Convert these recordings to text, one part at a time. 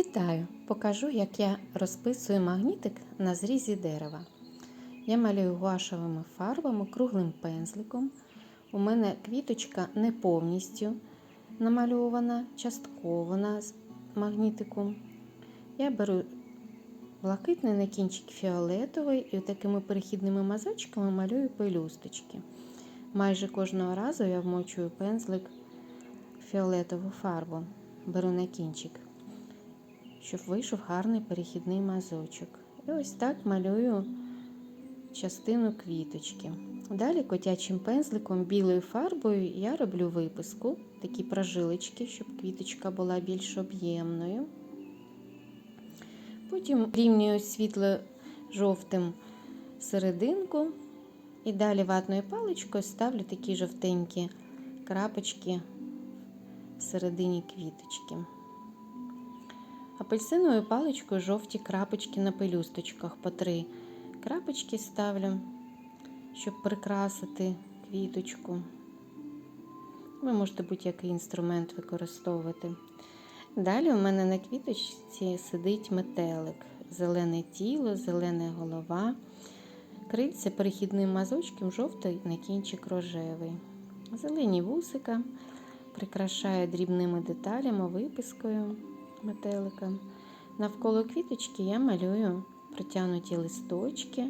Вітаю! Покажу, як я розписую магнітик на зрізі дерева. Я малюю гуашевими фарбами круглим пензликом. У мене квіточка не повністю намальована, частково на магнітику. Я беру блакитний на кінчик фіолетовий і такими перехідними мазочками малюю пелюсточки. Майже кожного разу я вмочую пензлик фіолетову фарбу, беру на кінчик щоб вийшов гарний перехідний мазочок. І ось так малюю частину квіточки. Далі котячим пензликом білою фарбою я роблю виписку, такі прожилочки, щоб квіточка була більш об'ємною. Потім рівнюю світло-жовтим серединку і далі ватною паличкою ставлю такі жовтенькі крапочки всередині квіточки. Апельсиновою паличкою жовті крапочки на пелюсточках по три крапочки ставлю, щоб прикрасити квіточку. Ви можете будь-який інструмент використовувати. Далі у мене на квіточці сидить метелик, зелене тіло, зелена голова, крильця перехідним мазочком жовтий на кінчик рожевий. Зелені вусика прикрашаю дрібними деталями, випискою метелика. Навколо квіточки я малюю протягнуті листочки,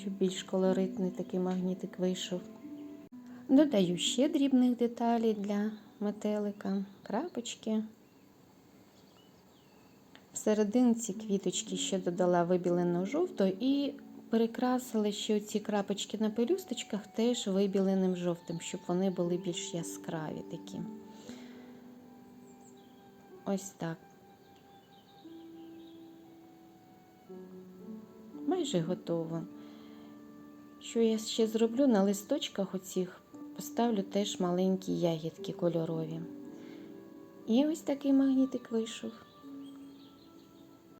щоб більш колоритний такий магнітик вийшов. Додаю ще дрібних деталей для метелика, крапочки. В серединці квіточки ще додала вибілену жовту і перекрасила ще ці крапочки на пелюсточках теж вибіленим жовтим, щоб вони були більш яскраві такі. Ось так. Майже готово. Що я ще зроблю на листочках оцих, поставлю теж маленькі ягідки кольорові. І ось такий магнітик вийшов.